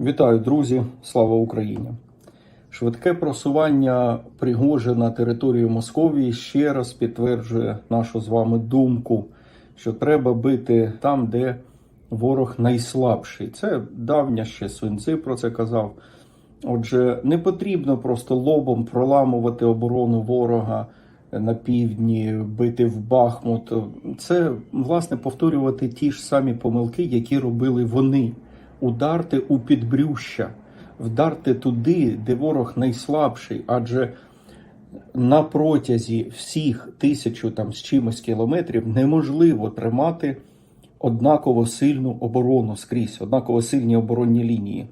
Вітаю, друзі! Слава Україні! Швидке просування Пригожина на територію Московії ще раз підтверджує нашу з вами думку, що треба бити там, де ворог найслабший. Це давня ще Суньци про це казав. Отже, не потрібно просто лобом проламувати оборону ворога на півдні, бити в Бахмут. Це власне повторювати ті ж самі помилки, які робили вони. Ударти у підбрюща, вдарти туди, де ворог найслабший, адже на протязі всіх тисячу там з чимось кілометрів неможливо тримати однаково сильну оборону скрізь, однаково сильні оборонні лінії.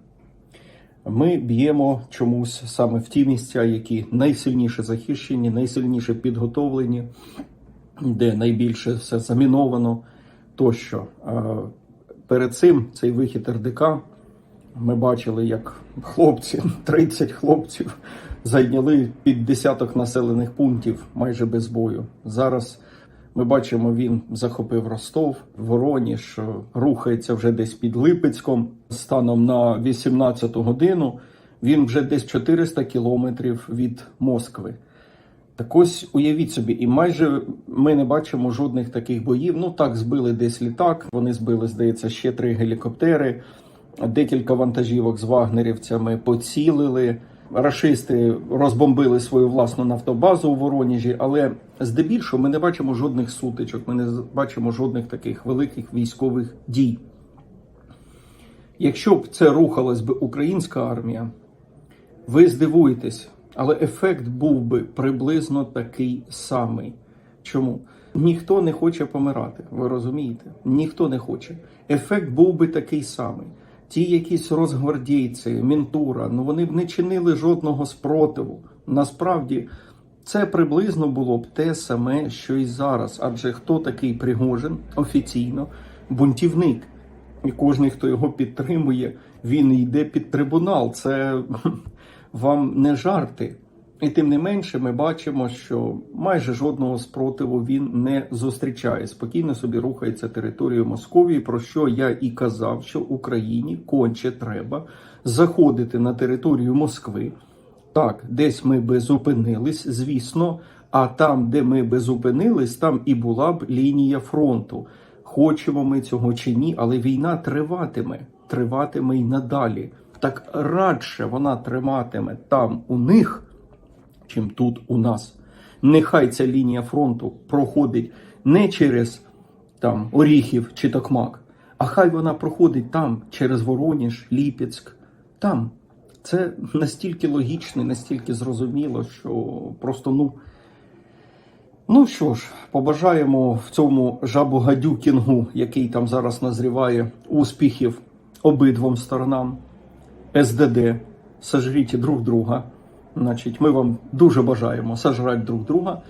Ми б'ємо чомусь саме в ті місця, які найсильніше захищені, найсильніше підготовлені, де найбільше все заміновано тощо. Перед цим цей вихід РДК ми бачили, як хлопці, 30 хлопців, зайняли під десяток населених пунктів майже без бою. Зараз ми бачимо, він захопив Ростов, Вороніж, рухається вже десь під Липецьком. Станом на 18 годину він вже десь 400 кілометрів від Москви. Так ось уявіть собі, і майже ми не бачимо жодних таких боїв. Ну так, збили десь літак. Вони збили, здається, ще три гелікоптери, декілька вантажівок з вагнерівцями поцілили. Рашисти розбомбили свою власну нафтобазу у Вороніжі, але здебільшого ми не бачимо жодних сутичок, ми не бачимо жодних таких великих військових дій. Якщо б це рухалась би українська армія, ви здивуєтесь, але ефект був би приблизно такий самий. Чому? Ніхто не хоче помирати, ви розумієте? Ніхто не хоче. Ефект був би такий самий. Ті якісь розгвардійці, мінтура, ну вони б не чинили жодного спротиву. Насправді це приблизно було б те саме, що і зараз. Адже хто такий Пригожин офіційно бунтівник. І кожен, хто його підтримує, він йде під трибунал. Це вам не жарти. І тим не менше, ми бачимо, що майже жодного спротиву він не зустрічає. Спокійно собі рухається територією Московії, про що я і казав, що Україні конче треба заходити на територію Москви. Так, десь ми би зупинились, звісно. А там, де ми би зупинились, там і була б лінія фронту. Хочемо ми цього чи ні, але війна триватиме, триватиме й надалі. Так радше вона триматиме там у них, чим тут у нас. Нехай ця лінія фронту проходить не через там Оріхів чи Токмак, а хай вона проходить там через Вороніж, Ліпецьк. Там це настільки логічно, і настільки зрозуміло, що просто ну. Ну що ж, побажаємо в цьому жабу-гадюкінгу, який там зараз назріває, успіхів обидвом сторонам. СДД, сожріть друг друга. Значить, ми вам дуже бажаємо сожрати друг друга.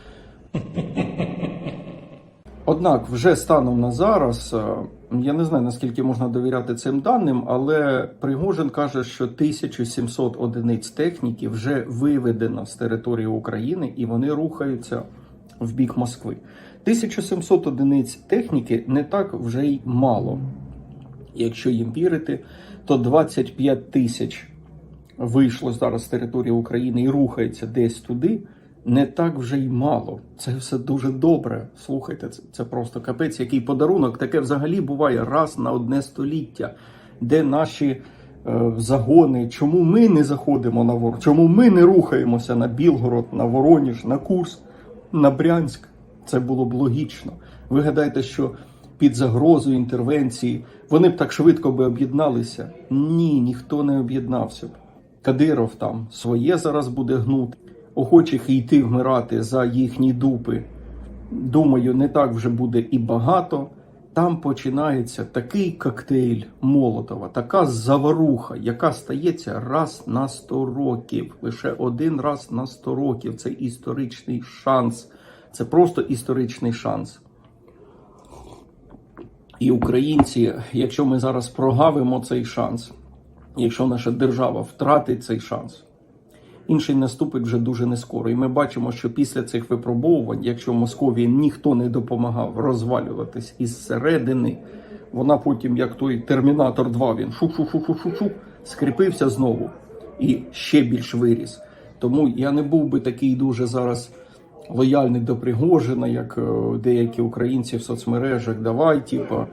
Однак, вже станом на зараз, е, я не знаю наскільки можна довіряти цим даним, але Пригожин каже, що 1700 одиниць техніки вже виведено з території України і вони рухаються в бік Москви. 1700 одиниць техніки не так вже й мало. Якщо їм вірити, то 25 тисяч вийшло зараз з території України і рухається десь туди. Не так вже й мало. Це все дуже добре. Слухайте, це, просто капець, який подарунок. Таке взагалі буває раз на одне століття, де наші е, загони, чому ми не заходимо на вор, чому ми не рухаємося на Білгород, на Вороніж, на Курск, на Брянськ. Це було б логічно. Ви гадаєте, що під загрозою інтервенції вони б так швидко би об'єдналися? Ні, ніхто не об'єднався б. Кадиров там своє зараз буде гнути, охочих йти вмирати за їхні дупи. Думаю, не так вже буде і багато. Там починається такий коктейль Молотова, така заваруха, яка стається раз на 100 років. Лише один раз на 100 років. Це історичний шанс. Це просто історичний шанс. І українці, якщо ми зараз прогавимо цей шанс, якщо наша держава втратить цей шанс, інший наступить вже дуже нескоро. І ми бачимо, що після цих випробовувань, якщо Московії ніхто не допомагав розвалюватись із середини, Вона потім, як той Термінатор 2, він шук-шук-шук-шук-шук, скріпився знову і ще більш виріс. Тому я не був би такий дуже зараз лояльний до Пригожина, як е, деякі українці в соцмережах. Давай, типа,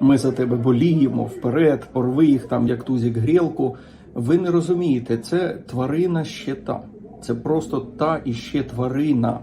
ми за тебе боліємо вперед, порви їх там, як тузік грілку. Ви не розумієте, це тварина ще та. Це просто та і ще тварина.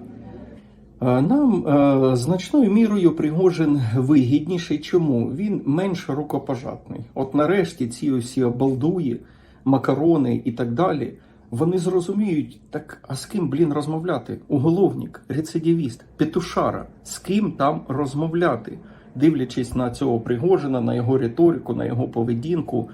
Е, Нам е, значною мірою Пригожин вигідніший. Чому? Він менш рукопожатний. От нарешті ці усі обалдуї, макарони і так далі, вони зрозуміють, так а з ким, блін, розмовляти? Уголовник, рецидивіст, петушара, з ким там розмовляти? Дивлячись на цього Пригожина, на його риторику, на його поведінку,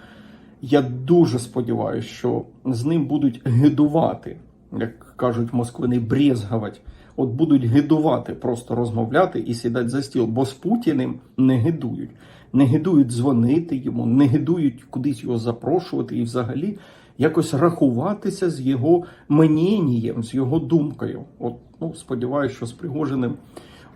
я дуже сподіваюся, що з ним будуть гидувати, як кажуть москвини, брезгавать. От будуть гидувати, просто розмовляти і сідати за стіл, бо з Путіним не гидують. Не гидують дзвонити йому, не гидують кудись його запрошувати і взагалі якось рахуватися з його мненням, з його думкою. От, ну, сподіваюся, що з Пригожиним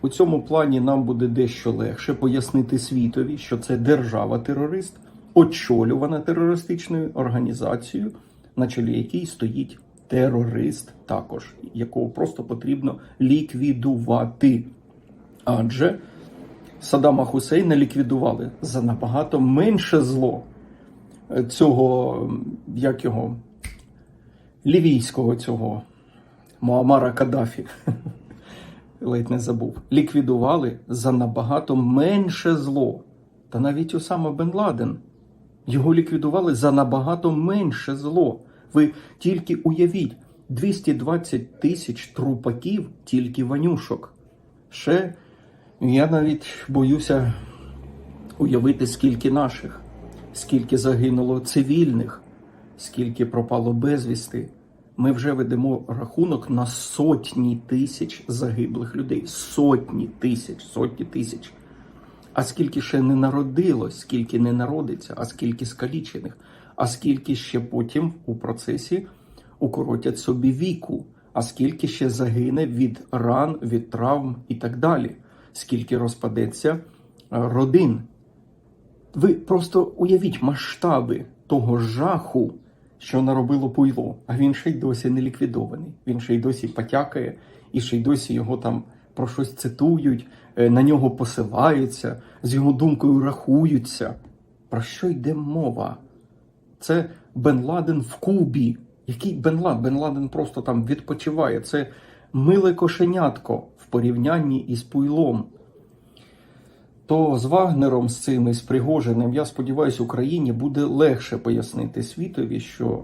у цьому плані нам буде дещо легше пояснити світові, що це держава-терорист, очолювана терористичною організацією, на чолі якій стоїть терорист, також якого просто потрібно ліквідувати. Адже Саддама Хусейна ліквідували за набагато менше зло цього, як його, лівійського цього Муамара Каддафі. Ледь не забув. Ліквідували за набагато менше зло. Та навіть Осама Бен Ладен. Його ліквідували за набагато менше зло. Ви тільки уявіть, 220 тисяч трупаків, тільки ванюшок. Ще я навіть боюся уявити, скільки наших, скільки загинуло цивільних, скільки пропало безвісти. Ми вже ведемо рахунок на сотні тисяч загиблих людей. Сотні тисяч, сотні тисяч. А скільки ще не народилось, скільки не народиться, а скільки скалічених, а скільки ще потім у процесі укоротять собі віку, а скільки ще загине від ран, від травм і так далі, скільки розпадеться е, родин. Ви просто уявіть масштаби того жаху, що наробило пуйло, а він ще й досі не ліквідований. Він ще й досі потякає, і ще й досі його там про щось цитують, е, на нього посилаються, з його думкою рахуються. Про що йде мова? Це Бен Ладен в Кубі. Який Бен Ладен? Бен Ладен просто там відпочиває. Це миле кошенятко в порівнянні із Пуйлом. То з Вагнером, з цим і з Пригожиним, я сподіваюся, Україні буде легше пояснити світові, що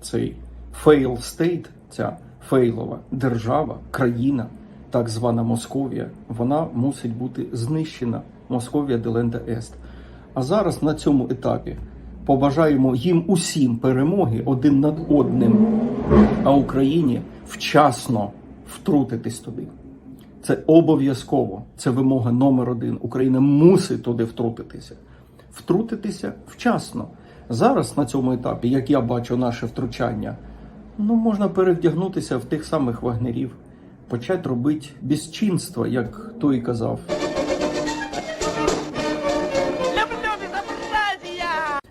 цей fail state, ця фейлова держава, країна, так звана Московія, вона мусить бути знищена. Московія Деленда Ест. А зараз на цьому етапі побажаємо їм усім перемоги один над одним, а Україні вчасно втрутитись туди. Це обов'язково. Це вимога номер один. Україна мусить туди втрутитися. Втрутитися вчасно. Зараз на цьому етапі, як я бачу наше втручання, ну можна перевдягнутися в тих самих вагнерів, почати робити безчинство, як той казав.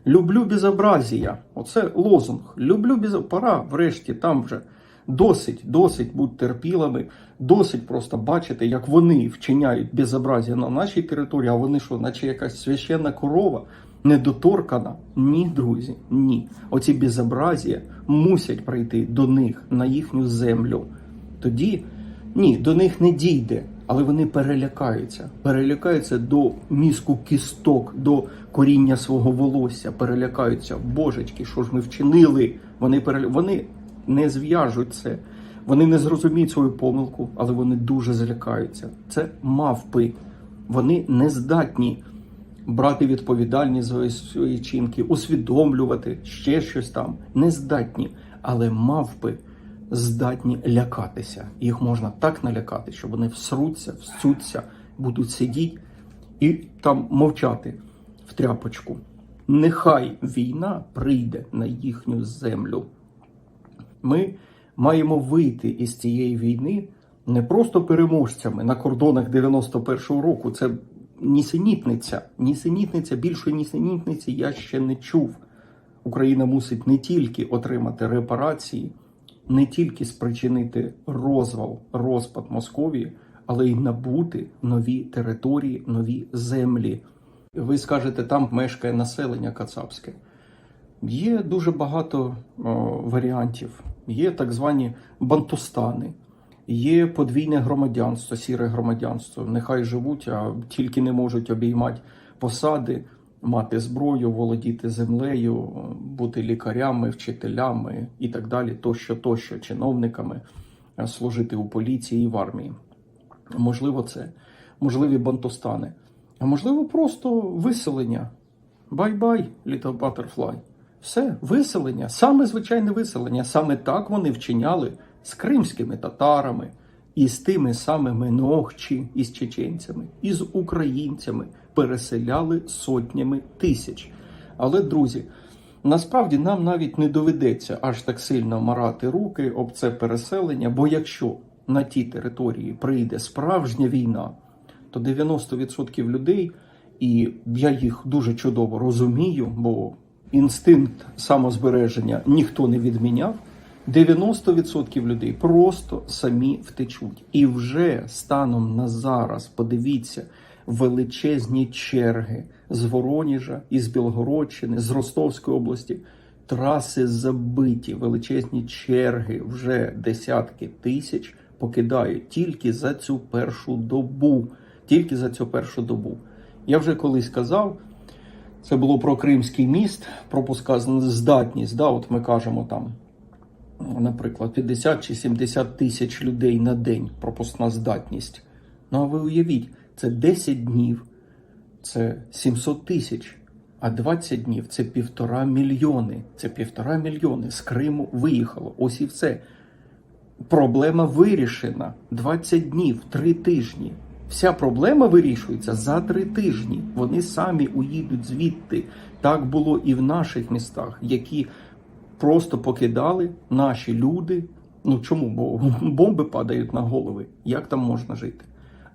Люблю безобразія. Оце лозунг. Люблю без... Пора врешті там вже. Досить, досить бути терпілими, досить просто бачити, як вони вчиняють безобразія на нашій території, а вони що, наче якась священна корова, недоторкана? Ні, друзі, ні. Оці безобразія мусять прийти до них на їхню землю. Тоді ні, до них не дійде, але вони перелякаються. Перелякаються до мізку кісток, до коріння свого волосся. Перелякаються. Божечки, що ж ми вчинили? Вони переля... вони не зв'яжуть це. Вони не зрозуміють свою помилку, але вони дуже злякаються. Це мавпи. Вони не здатні брати відповідальність за свої чинки, усвідомлювати ще щось там. Не здатні. Але мавпи здатні лякатися. Їх можна так налякати, що вони всруться, всуться, будуть сидіти і там мовчати в тряпочку. Нехай війна прийде на їхню землю. Ми маємо вийти із цієї війни не просто переможцями на кордонах 91-го року. Це нісенітниця, нісенітниця, більшої нісенітниці я ще не чув. Україна мусить не тільки отримати репарації, не тільки спричинити розвал, розпад Московії, але й набути нові території, нові землі. Ви скажете, там мешкає населення кацапське. Є дуже багато о, варіантів. Є так звані бантустани, є подвійне громадянство, сіре громадянство. Нехай живуть, а тільки не можуть обіймати посади, мати зброю, володіти землею, бути лікарями, вчителями і так далі, тощо, тощо, чиновниками, е, служити у поліції і в армії. Можливо, це можливі бантустани, а можливо, просто виселення. Бай-бай, Little Butterfly. Все, виселення, саме звичайне виселення. Саме так вони вчиняли з кримськими татарами, і з тими самими ногчі, із чеченцями, і з українцями переселяли сотнями тисяч. Але, друзі, насправді нам навіть не доведеться аж так сильно марати руки об це переселення, бо якщо на тій території прийде справжня війна, то 90% людей, і я їх дуже чудово розумію, бо інстинкт самозбереження ніхто не відміняв. 90% людей просто самі втечуть. І вже станом на зараз, подивіться, величезні черги з Вороніжа, із Білгородщини, з Ростовської області. Траси забиті, величезні черги, вже десятки тисяч покидають тільки за цю першу добу. Тільки за цю першу добу. Я вже колись казав, це було про Кримський міст, пропуска здатність. Да, от ми кажемо там, наприклад, 50 чи 70 тисяч людей на день пропускна здатність. Ну а ви уявіть, це 10 днів, це 700 тисяч, а 20 днів це півтора мільйони. Це півтора мільйони з Криму виїхало. Ось і все. Проблема вирішена. 20 днів, 3 тижні. Вся проблема вирішується за три тижні. Вони самі уїдуть звідти. Так було і в наших містах, які просто покидали наші люди. Ну чому? Бо бомби падають на голови. Як там можна жити?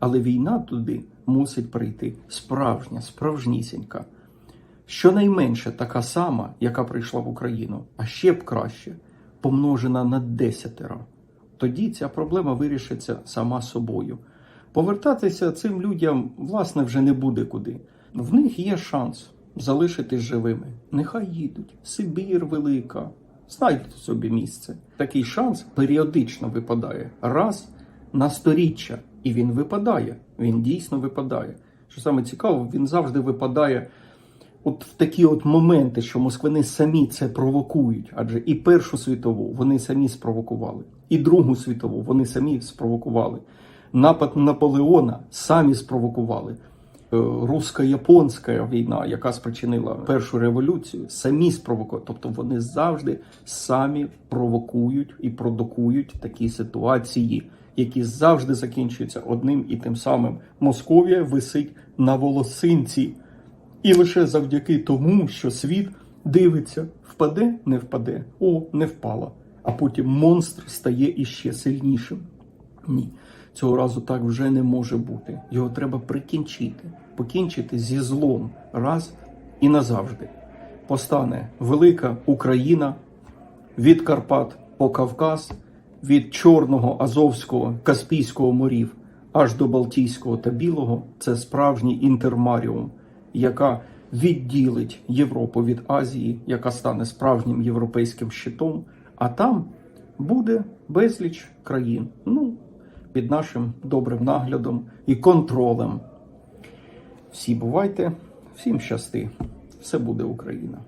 Але війна туди мусить прийти справжня, справжнісінька. Щонайменше така сама, яка прийшла в Україну, а ще б краще, помножена на десятеро. Тоді ця проблема вирішиться сама собою. Повертатися цим людям, власне, вже не буде куди. В них є шанс залишитись живими. Нехай їдуть. Сибір велика. Знайдуть собі місце. Такий шанс періодично випадає раз на сторіччя. І він випадає. Він дійсно випадає. Що саме цікаво, він завжди випадає от в такі от моменти, що москвини самі це провокують. Адже і Першу світову вони самі спровокували, і Другу світову вони самі спровокували. Напад Наполеона самі спровокували. Е, Русько-японська війна, яка спричинила першу революцію, самі спровокували. Тобто вони завжди самі провокують і продукують такі ситуації, які завжди закінчуються одним і тим самим. Московія висить на волосинці. І лише завдяки тому, що світ дивиться, впаде, не впаде, о, не впала. А потім монстр стає іще сильнішим. Ні, цього разу так вже не може бути. Його треба прикінчити, покінчити зі злом раз і назавжди. Постане велика Україна від Карпат по Кавказ, від Чорного, Азовського, Каспійського морів аж до Балтійського та Білого це справжній інтермаріум, яка відділить Європу від Азії, яка стане справжнім європейським щитом, а там буде безліч країн. Ну, під нашим добрим наглядом і контролем. Всі бувайте, всім щасти, все буде Україна.